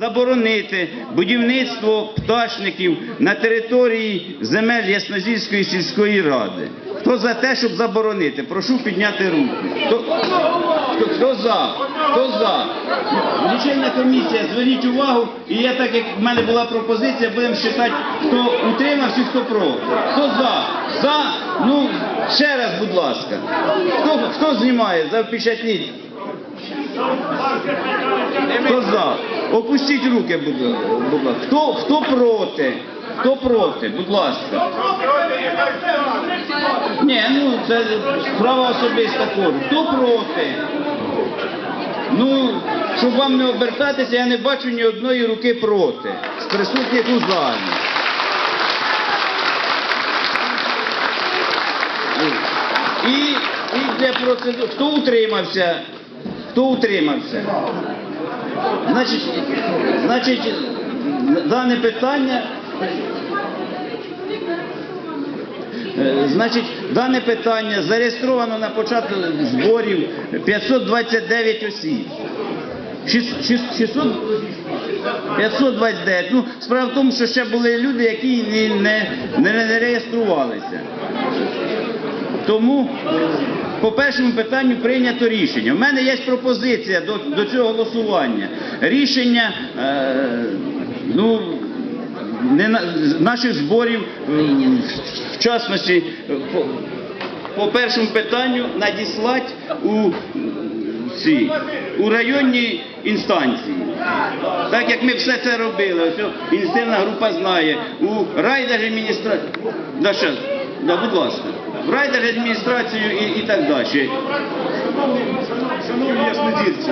заборонити будівництво пташників на території земель Яснозільської сільської ради. Хто за те, щоб заборонити? Прошу підняти руку. Хто, хто, хто за? Хто за? Лічильна комісія, зверніть увагу, і я так як в мене була пропозиція, будемо вважати, хто утримався, хто проти. Хто за? За? Ну, ще раз, будь ласка. Хто, хто знімає? Запечатліть. Хто за? Опустіть руки, будь ласка. Хто, хто проти? Хто проти? Будь ласка. Ні, ну це справа особиста кожного. Хто проти? Ну, щоб вам не обертатися, я не бачу ні одної руки проти з присутніх у залі. І, і для процедури. Хто утримався? Хто утримався? Значить, значить, дане питання. Е, Значить, дане питання зареєстровано на початку зборів 529 осіб. Шіс- шіс- 600, 529. Ну, справа в тому, що ще були люди, які не, не, не реєструвалися. Тому по першому питанню прийнято рішення. У мене є пропозиція до, до цього голосування. Рішення е, ну, не на, наших зборів, е, в частності, е, по, по першому питанню надіслати у ці, у районні інстанції. Так як ми все це робили, ось ініціативна група знає, у райдержадміністрацію, да, да, будь ласка, в райдержадміністрацію і, і так далі. Шановні яснодільці,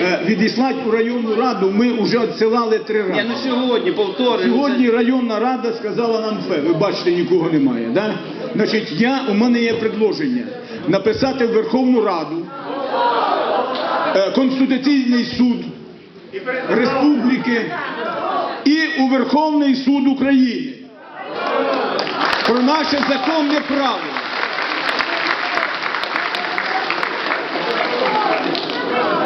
е, відіслати у районну раду ми вже відсилали три Ні, ну сьогодні повторюю. Сьогодні районна рада сказала нам все. Ви бачите, нікого немає. Да? Значить, я, у мене є предложення написати в Верховну Раду е, Конституційний суд Республіки і у Верховний суд України про наше законне право